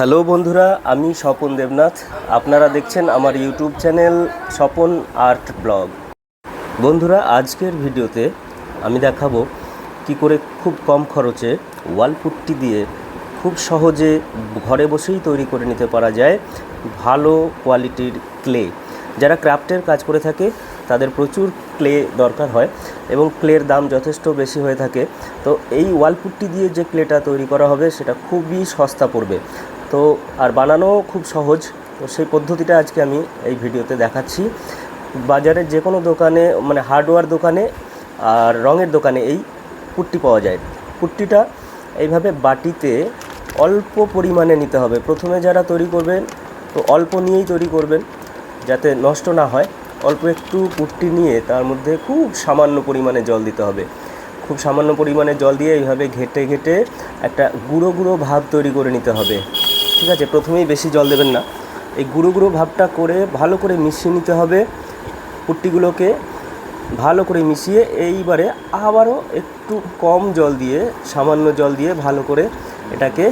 Hello বন্ধুরা, আমি স্বপন দেবনাথ। আপনারা দেখছেন আমার YouTube channel Swapan art blog. বন্ধুরা, আজকের ভিডিওতে আমি দেখাবো কি করে খুব কম খরচে ওয়াল পুট্টি দিয়ে খুব সহজে ঘরে বসেই তৈরি করে নিতে পারা যায় ভালো কোয়ালিটির ক্লে। যারা ক্রাফটের কাজ করে থাকে, তাদের প্রচুর ক্লে দরকার হয় এবং ক্লের দাম যথেষ্ট বেশি হয়ে থাকে। তো এই ওয়াল পুট্টি দিয়ে যে ক্লেটা তৈরি করা হবে, সেটা খুবই সস্তা পড়বে। তো আর বানানো খুব সহজ। তো সেই পদ্ধতিটা আজকে আমি এই ভিডিওতে দেখাচ্ছি। বাজারের যে কোনো দোকানে মানে হার্ডওয়্যার দোকানে আর রঙের দোকানে এই পুট্টি পাওয়া যায়। পুট্টিটা এইভাবে বাটিতে অল্প পরিমাণে নিতে হবে। প্রথমে যারা তৈরি করবেন, তো অল্প নিয়েই তৈরি করবেন যাতে নষ্ট না হয়। অল্প একটু পুট্টি নিয়ে তার মধ্যে খুব সামান্য পরিমাণে জল দিতে হবে। খুব সামান্য পরিমাণে জল দিয়ে এইভাবে ঘেটে ঘেটে একটা গুঁড়ো গুঁড়ো ভাব তৈরি করে নিতে হবে। ঠিক আছে, প্রথমেই বেশি জল দেবেন না। এই গুঁড়ো গুঁড়ো ভাবটা করে ভালো করে মিশিয়ে নিতে হবে পুট্টিগুলোকে। ভালো করে মিশিয়ে এইবারে আবারও একটু কম জল দিয়ে, সামান্য জল দিয়ে ভালো করে এটাকে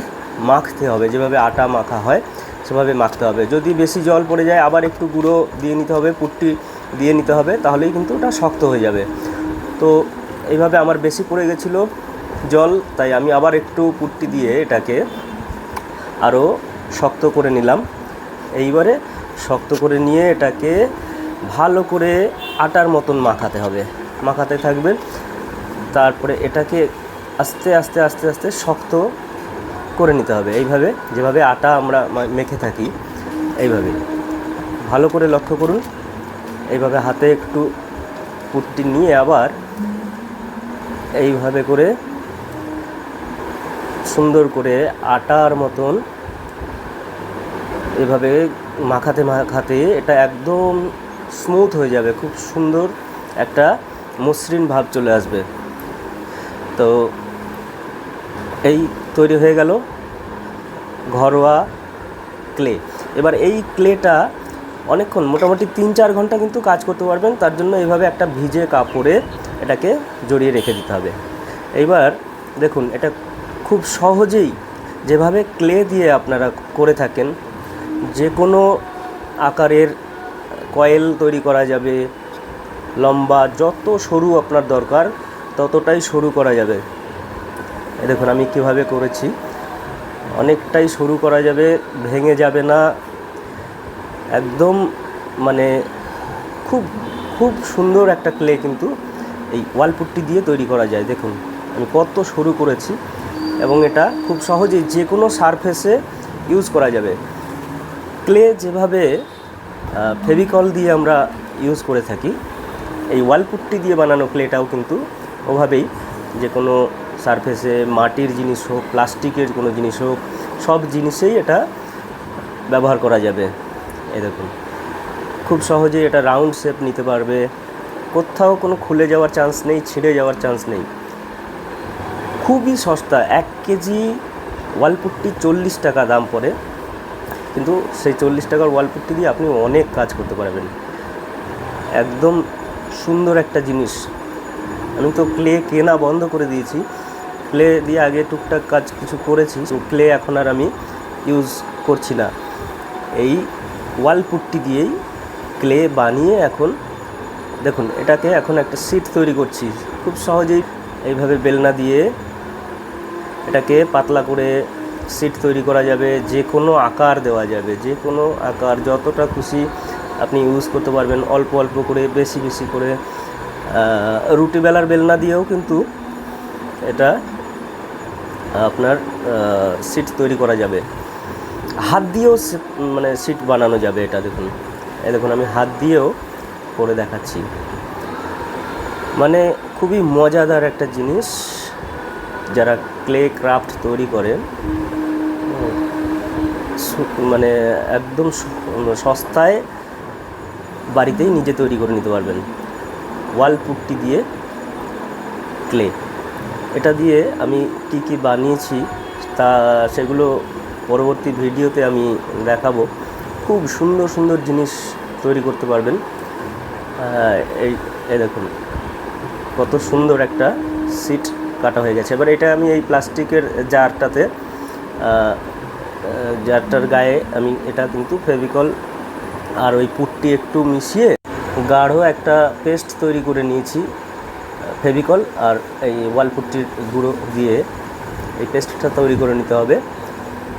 মাখতে হবে। যেভাবে আটা মাখা হয়, সেভাবে মাখতে হবে। যদি বেশি জল পড়ে যায়, আবার একটু গুঁড়ো দিয়ে নিতে হবে, পুট্টি দিয়ে নিতে হবে, তাহলেই কিন্তু ওটা শক্ত হয়ে যাবে। তো এইভাবে আমার বেশি পড়ে গেছিল জল, তাই আমি আবার একটু পুট্টি দিয়ে এটাকে আরও শক্ত করে নিলাম। এইবারে শক্ত করে নিয়ে এটাকে ভালো করে আটার মতন মাখাতে হবে। মাখাতে থাকবেন তারপরে এটাকে আস্তে আস্তে আস্তে আস্তে শক্ত করে নিতে হবে। এইভাবে যেভাবে আটা আমরা মেখে থাকি, এইভাবে। ভালো করে লক্ষ্য করুন। এইভাবে হাতে একটু পুট্টি নিয়ে আবার এইভাবে করে সুন্দর করে আটার মতন এভাবে মাখাতে মাখাতে এটা একদম স্মুথ হয়ে যাবে, খুব সুন্দর একটা মসৃণ ভাব চলে আসবে। তো এই তৈরি হয়ে গেল ঘরোয়া ক্লে। এবার এই ক্লেটা অনেকক্ষণ, মোটামুটি তিন চার ঘণ্টা কিন্তু কাজ করতে পারবেন, তার জন্য এইভাবে একটা ভিজে কাপড়ে এটাকে জড়িয়ে রেখে দিতে হবে। এইবার দেখুন, এটা খুব সহজেই যেভাবে ক্লে দিয়ে আপনারা করে থাকেন, যে কোনো আকারের কয়েল তৈরি করা যাবে, লম্বা যত সরু আপনার দরকার ততটাই সরু করা যাবে। দেখুন, আমি কীভাবে করেছি। অনেকটাই সরু করা যাবে, ভেঙে যাবে না। একদম মানে খুব খুব সুন্দর একটা ক্লে কিন্তু এই ওয়ালপুট্টি দিয়ে তৈরি করা যায়। দেখুন, আমি কত সরু করেছি। এবং এটা খুব সহজেই যে কোনো সারফেসে ইউজ করা যাবে। ক্লে যেভাবে ফেভিকল দিয়ে আমরা ইউজ করে থাকি, এই ওয়ালপুট্টি দিয়ে বানানো ক্লেটাও কিন্তু ওভাবেই যে কোনো সারফেসে মাটির জিনিস হোক, প্লাস্টিকের কোনো জিনিস হোক, সব জিনিসেই এটা ব্যবহার করা যাবে। এই দেখুন, খুব সহজেই এটা রাউন্ড শেপ নিতে পারবে। কোথাও কোনো খুলে যাওয়ার চান্স নেই, ছিঁড়ে যাওয়ার চান্স নেই। খুবই সস্তা, এক কেজি ওয়ালপুট্টি চল্লিশ টাকা দাম পড়ে। কিন্তু সেই চল্লিশ টাকার ওয়ালপুট্টি দিয়ে আপনি অনেক কাজ করতে পারবেন। একদম সুন্দর একটা জিনিস। আমি তো ক্লে কেনা বন্ধ করে দিয়েছি। ক্লে দিয়ে আগে টুকটাক কাজ কিছু করেছি তো ক্লে এখন আর আমি ইউজ করছি না। এই ওয়াল পুট্টি দিয়েই ক্লে বানিয়ে এখন, দেখুন, এটাকে এখন একটা সিট তৈরি করছি। খুব সহজেই এইভাবে বেলনা দিয়ে এটাকে পাতলা করে সিট তৈরি করা যাবে, যে কোনো আকার দেওয়া যাবে, যে কোনো আকার যতটা খুশি আপনি ইউজ করতে পারবেন, অল্প অল্প করে, বেশি বেশি করে। রুটি বেলার বেলনা দিয়েও কিন্তু এটা আপনার সিট তৈরি করা যাবে। হাত দিয়েও মানে সিট বানানো যাবে এটা দেখুন। এই দেখুন, আমি হাত দিয়েও করে দেখাচ্ছি। মানে খুবই মজাদার একটা জিনিস যারা ক্লে ক্রাফট তৈরি করে। মানে একদম সস্তায় বাড়িতেই নিজে তৈরি করে নিতে পারবেন। ওয়াল পুট্টি দিয়ে ক্লে এটা দিয়ে আমি কি কি বানিয়েছি তা সেগুলো পরবর্তী ভিডিওতে আমি দেখাবো। খুব সুন্দর সুন্দর জিনিস তৈরি করতে পারবেন। এই দেখুন, কত সুন্দর একটা সিট কাটা হয়ে গেছে। এবার এটা আমি এই প্লাস্টিকের জারটাতে জারটার গায়ে আমি এটা কিন্তু ফেভিকল আর ওই পুটটি একটু মিশিয়ে গাঢ় একটা পেস্ট তৈরি করে নিয়েছি, ফেভিকল আর এই ওয়াল পুট্টির গুঁড়ো দিয়ে এই পেস্টটা তৈরি করে নিতে হবে।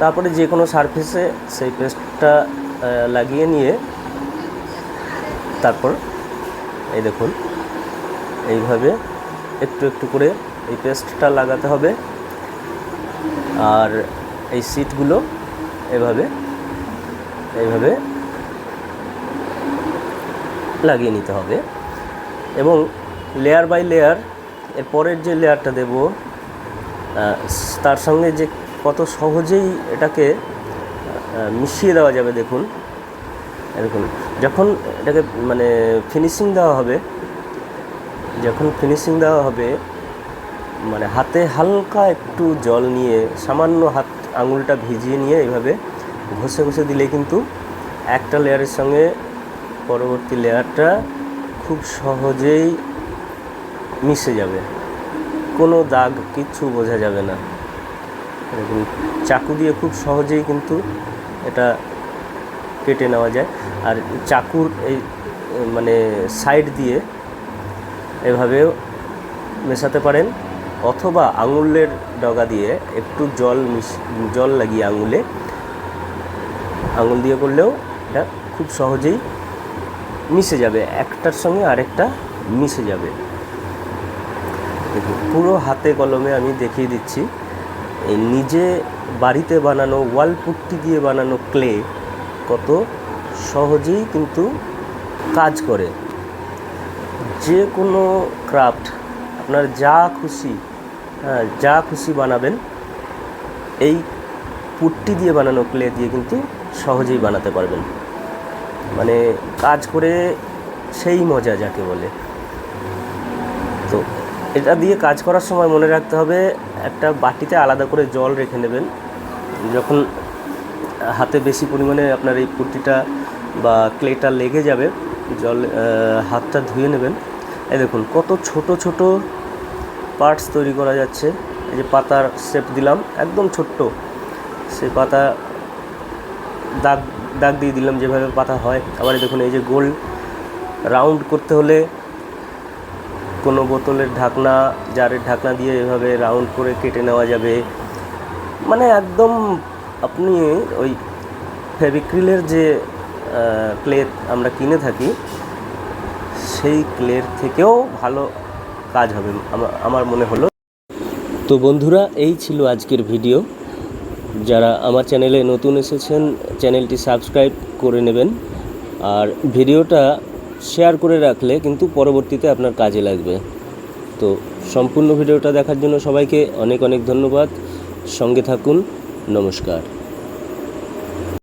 তারপরে যে কোনো সারফেসে সেই পেস্টটা লাগিয়ে নিয়ে তারপর এই দেখুন, এইভাবে একটু একটু করে এই পেস্টটা লাগাতে হবে। আর এই সিটগুলো এভাবে এইভাবে লাগিয়ে নিতে হবে। এবং লেয়ার বাই লেয়ার এর পরের যে লেয়ারটা দেব তার সঙ্গে যে কত সহজেই এটাকে মিশিয়ে দেওয়া যাবে দেখুন। দেখুন, যখন এটাকে মানে ফিনিশিং দেওয়া হবে, যখন ফিনিশিং দেওয়া হবে মানে হাতে হালকা একটু জল নিয়ে সামান্য হাত আঙুলটা ভিজিয়ে নিয়ে এইভাবে ঘষে ঘষে দিলে কিন্তু একটা লেয়ারের সঙ্গে পরবর্তী লেয়ারটা খুব সহজেই মিশে যাবে। কোনো দাগ কিচ্ছু বোঝা যাবে না। দেখুন চাকু দিয়ে খুব সহজেই কিন্তু এটা কেটে নেওয়া যায়। আর চাকুর এই মানে সাইড দিয়ে এভাবেও মেশাতে পারেন। অথবা আঙুলের ডগা দিয়ে একটু জল মিশ, জল লাগিয়ে আঙুলে, আঙুল দিয়ে করলেও এটা খুব সহজেই মিশে যাবে। একটার সঙ্গে আরেকটা মিশে যাবে। দেখুন, পুরো হাতে কলমে আমি দেখিয়ে দিচ্ছি নিজে বাড়িতে বানানো ওয়াল পুট্টি দিয়ে বানানো ক্লে কত সহজেই কিন্তু কাজ করে। যে কোনো ক্রাফট, আপনার যা খুশি যা খুশি বানাবেন, এই পুট্টি দিয়ে বানানো ক্লে দিয়ে কিন্তু সহজেই বানাতে পারবেন। মানে কাজ করে সেই মজা যাকে বলে। তো এটা দিয়ে কাজ করার সময় মনে রাখতে হবে, একটা বাটিতে আলাদা করে জল রেখে নেবেন। যখন হাতে বেশি পরিমাণে আপনার এই পুট্টিটা বা ক্লেটা লেগে যাবে, জল হাতটা ধুয়ে নেবেন। এই দেখুন, কত ছোট ছোট পার্টস তৈরি করা যাচ্ছে। এই যে পাতার শেপ দিলাম, একদম ছোট্ট। সেই পাতা দাগ দাগ দিয়ে দিলাম যেভাবে পাতা হয়। আবার দেখুন, এই যে গোল রাউন্ড করতে হলে কোনো বোতলের ঢাকনা, জারের ঢাকনা দিয়ে এভাবে রাউন্ড করে কেটে নেওয়া যাবে। মানে একদম আপনি ওই ফেভিক্রিলের যে ক্লে আমরা কিনে থাকি, সেই ক্লের থেকেও ভালো কাজ হবে আমার মনে হলো। তো বন্ধুরা, এই ছিল আজকের ভিডিও। যারা আমার চ্যানেলে নতুন এসেছেন, চ্যানেলটি সাবস্ক্রাইব করে নেবেন। আর ভিডিওটা শেয়ার করে রাখলে কিন্তু পরবর্তীতে আপনার কাজে লাগবে। তো সম্পূর্ণ ভিডিওটা দেখার জন্য সবাইকে অনেক অনেক ধন্যবাদ। সঙ্গে থাকুন। নমস্কার।